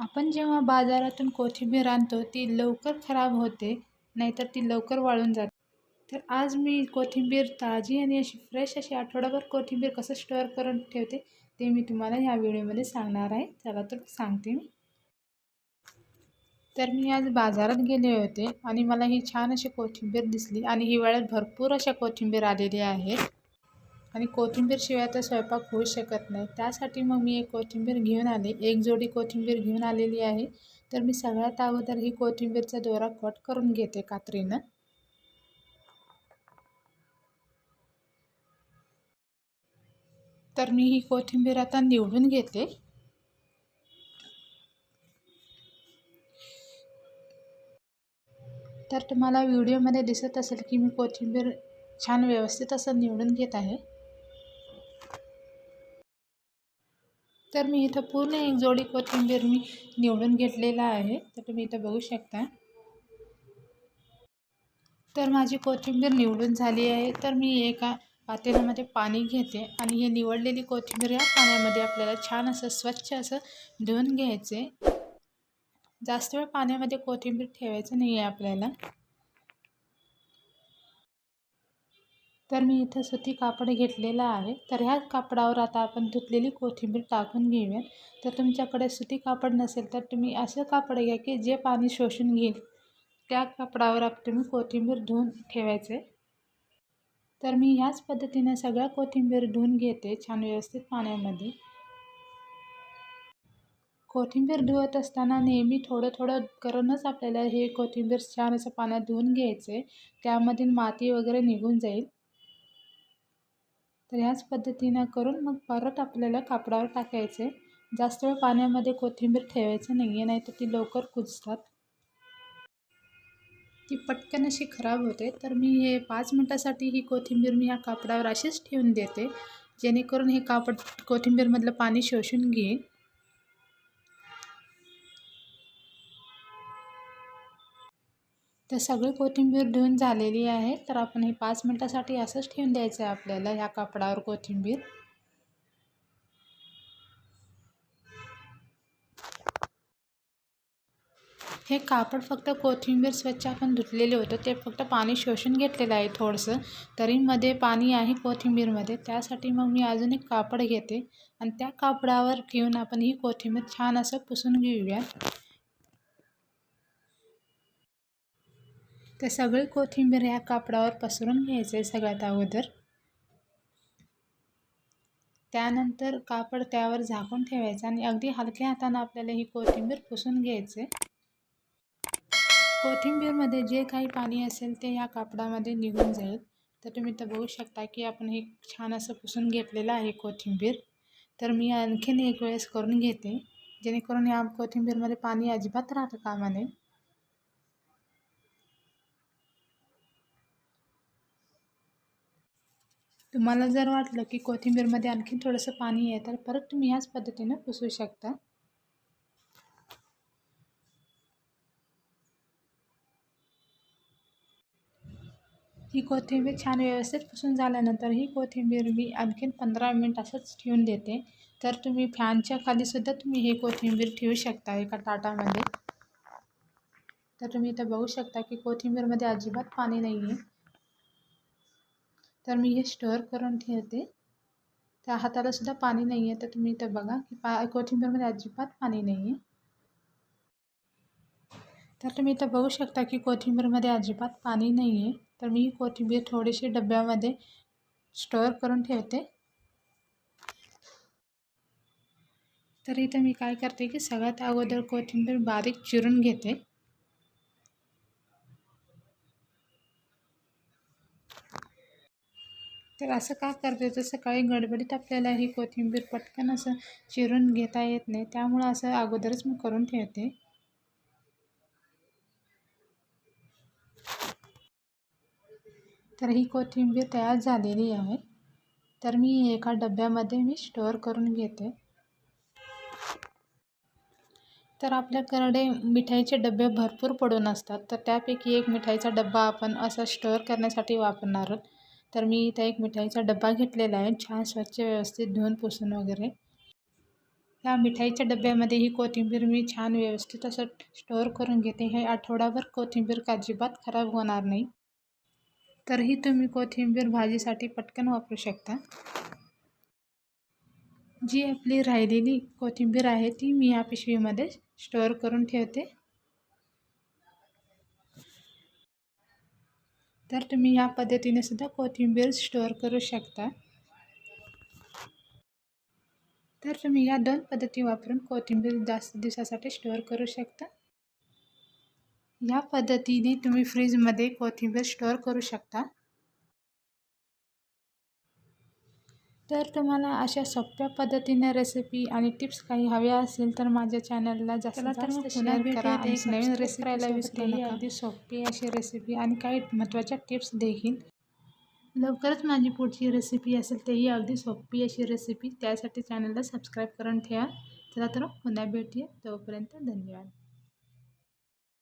आपण जेव्हा बाजारातून कोथिंबीर आणतो ती लवकर खराब होते नाहीतर ती लवकर वाळून जाते. तर आज मी कोथिंबीर ताजी आणि अशी फ्रेश अशी आठवडाभर कोथिंबीर कसं स्टोअर करून ठेवते ते मी तुम्हाला ह्या व्हिडिओमध्ये सांगणार आहे. चला तर सांगते मी. तर मी आज बाजारात गेले होते आणि मला ही छान अशी कोथिंबीर दिसली आणि हिवाळ्यात भरपूर अशा कोथिंबीर आलेल्या आहेत. आणि कोथिंबीरशिवाय तर स्वयंपाक होऊ शकत नाही. त्यासाठी मग मी एक कोथिंबीर घेऊन आले. एक जोडी कोथिंबीर घेऊन आलेली आहे. तर मी सगळ्यात अगोदर ही कोथिंबीरचा दोरा कट करून घेते कात्रीनं. तर मी ही कोथिंबीर आता निवडून घेते. तर तुम्हाला व्हिडिओमध्ये दिसत असेल की मी कोथिंबीर छान व्यवस्थित असं निवडून घेत आहे. तर मी इथं पूर्ण एक जोडी कोथिंबीर मी निवडून घेतलेला आहे. तर तुम्ही इथं बघू शकता. तर माझी कोथिंबीर निवडून झाली आहे. तर मी एका पातेल्यामध्ये पाणी घेते आणि हे निवडलेली कोथिंबीर या पाण्यामध्ये आपल्याला छान असं स्वच्छ असं धुवून घ्यायचे. जास्त वेळ पाण्यामध्ये कोथिंबीर ठेवायचं नाही आहे आपल्याला. तर मी इथं सुती कापड घेतलेलं आहे. तर ह्याच कापडावर आता आपण धुतलेली कोथिंबीर टाकून घेऊया तर तुमच्याकडे सुती कापड नसेल तर तुम्ही असं कापड घ्या की जे पाणी शोषून घेईल. त्या कापडावर तुम्ही कोथिंबीर धुवून ठेवायचे. तर मी ह्याच पद्धतीने सगळ्या कोथिंबीर धुवून घेते छान व्यवस्थित पाण्यामध्ये. कोथिंबीर धुवत असताना नेहमी थोडं थोडं करूनच आपल्याला हे कोथिंबीर छान असं पाण्यात धुवून घ्यायचे. त्यामधील माती वगैरे निघून जाईल. तर ह्याच पद्धतीनं करून मग परत आपल्याला कापडावर टाकायचे. जास्त वेळ पाण्यामध्ये कोथिंबीर ठेवायचं नाही आहे नाही तर ती लवकर कुजतात. ती पटकन अशी खराब होते. तर मी हे पाच मिनटासाठी ही कोथिंबीर मी ह्या कापडावर अशीच ठेवून देते. जेणेकरून हे कापड कोथिंबीरमधलं पाणी शोषून घेईन. तर सगळी कोथिंबीर धुवून झालेली आहे. तर आपण हे पाच मिनटासाठी असंच ठेवून द्यायचं आहे आपल्याला ह्या कापडावर कोथिंबीर. हे कापड फक्त कोथिंबीर स्वच्छ आपण धुतलेले होतं ते फक्त पाणी शोषून घेतलेलं आहे थोडंसं. तरी मध्ये पाणी आहे कोथिंबीरमध्ये त्यासाठी मग मी अजून एक कापड घेते. आणि त्या कापडावर घेऊन आपण ही कोथिंबीर छान असं पुसून घेऊया. तर सगळी कोथिंबीर ह्या कापडावर पसरून घ्यायचं आहे सगळ्यात अगोदर. त्यानंतर कापड त्यावर झाकून ठेवायचं आणि अगदी हलक्या हातानं आपल्याला ही कोथिंबीर पुसून घ्यायचे. कोथिंबीरमध्ये जे काही पाणी असेल ते ह्या कापडामध्ये निघून जाईल. तर तुम्ही तर बघू शकता की आपण हे छान असं पुसून घेतलेलं आहे कोथिंबीर. तर मी आणखीन एक वेळेस करून घेते. जेणेकरून या कोथिंबीरमध्ये पाणी अजिबात राहतं कामा तुम्हाला जर वाटलं की कोथिंबीरमध्ये आणखी थोडंसं पाणी आहे तर परत तुम्ही ह्याच पद्धतीनं पुसू शकता. ही कोथिंबीर छान व्यवस्थित पुसून झाल्यानंतर ही कोथिंबीर मी आणखीन पंधरा मिनिट असंच ठेवून देते. तर तुम्ही फॅनच्या खालीसुद्धा तुम्ही ही कोथिंबीर ठेवू शकता एका ताटामध्ये. तर तुम्ही इथं बघू शकता की कोथिंबीरमध्ये अजिबात पाणी नाही आहे तर मी हे स्टोअर करून ठेवते. त्या हाताला सुद्धा पाणी नाही आहे तर तुम्ही इथं बघा की पा, कोथिंबीरमध्ये अजिबात पाणी नाही आहे तर तुम्ही इथं बघू शकता की कोथिंबीरमध्ये अजिबात पाणी नाही आहे तर मी ही कोथिंबीर थोडीशी डब्यामध्ये स्टोअर करून ठेवते. तर इथं मी काय करते की सगळ्यात अगोदर कोथिंबीर बारीक चिरून घेते. तर असं का करते तर सकाळी गडबडीत आपल्याला ही कोथिंबीर पटकन असं चिरून घेता येत नाही. त्यामुळं असं अगोदरच मी करून ठेवते. तर ही कोथिंबीर तयार झालेली आहे. तर मी एका डब्यामध्ये मी स्टोअर करून घेते. तर आपल्याकडे मिठाईचे डबे भरपूर पडून असतात. तर त्यापैकी एक मिठाईचा डब्बा आपण असा स्टोअर करण्यासाठी वापरणार आहोत. तर मी इथं एक मिठाईचा डब्बा घेतलेला आहे. छान स्वच्छ व्यवस्थित धुवून पुसून वगैरे. या मिठाईच्या डब्यामध्ये ही कोथिंबीर मी छान व्यवस्थित असं स्टोअर करून घेते. हे आठवडाभर कोथिंबीर अजिबात खराब होणार नाही. तरीही तुम्ही कोथिंबीर भाजीसाठी पटकन वापरू शकता. जी आपली राहिलेली कोथिंबीर आहे ती मी या पिशवीमध्ये स्टोअर करून ठेवते. तर तुम्ही या पद्धतीने सुद्धा कोथिंबीर स्टोअर करू शकता. तर तुम्ही या दोन पद्धती वापरून कोथिंबीर जास्त दिवसासाठी स्टोअर करू शकता. या पद्धतीने तुम्ही फ्रीजमध्ये कोथिंबीर स्टोअर करू शकता. तर तुम्हाला अशा सोप्या पद्धतीने रेसिपी आणि टिप्स काही हव्या असेल तर माझ्या चॅनलला जास्त तर मग शेअर करा आणि नवीन रेसिपी करायला विसरू नका. अगदी सोपी अशी रेसिपी आणि काही महत्त्वाच्या टिप्स देखील. लवकरच माझी पुढची रेसिपी असेल तेही अगदी सोपी अशी रेसिपी त्यासाठी चॅनलला सबस्क्राईब करून ठेवा. चला तर पुन्हा भेटूया. तोपर्यंत धन्यवाद.